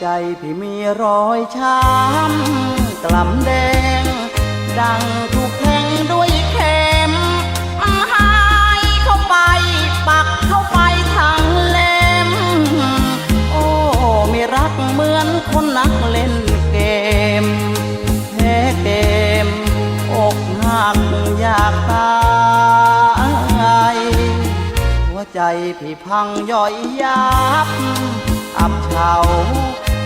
ใจพี่มีรอยช้ำกล่ำแดง ดังถูกแทงด้วยเข็มหายเข้าไป ปักเข้าไปทางเล็ม โอ้มีรักเหมือนคนนักเล่นเกมแพ้เกม อกหักอยากตายหัวใจพี่พังย่อยยับอับเฉา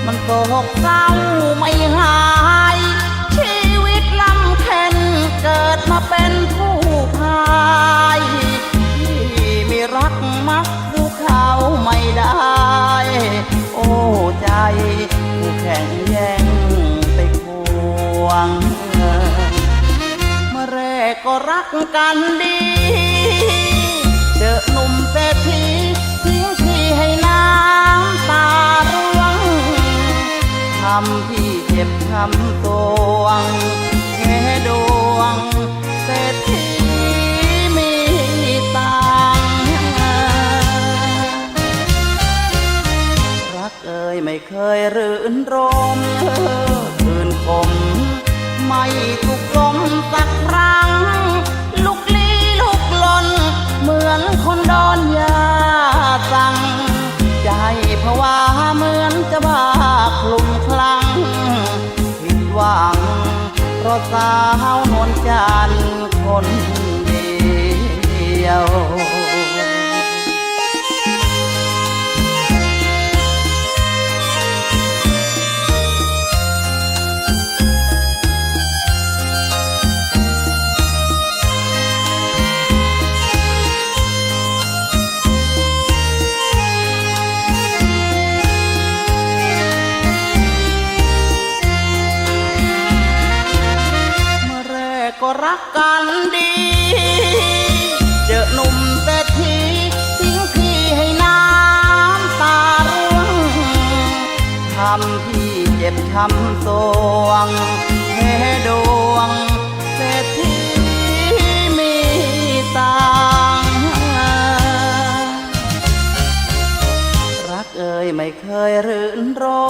มันโศกเศร้าไม่หาย ชีวิตลำเค็นเกิดมาเป็นผู้พายที่มีรักมักผู้เขาไม่ได้ โอ้ใจผู้แข่งแย่งไปควงเมื่อแรกก็รักกันดีำพี่เจ็บทำตวงแค่ดวงเศรษฐีมีตังรักเอ่ยไม่เคยรื่นรมคืน เพรา รักกันดี เจอหนุ่มเศรษฐีทิ้งพี่ให้น้ำตาร่วงทำพี่เจ็บช้ำสวงแค่ดวงเศรษฐีมีตังรักเอ่ยไม่เคยรื่นรม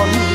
one.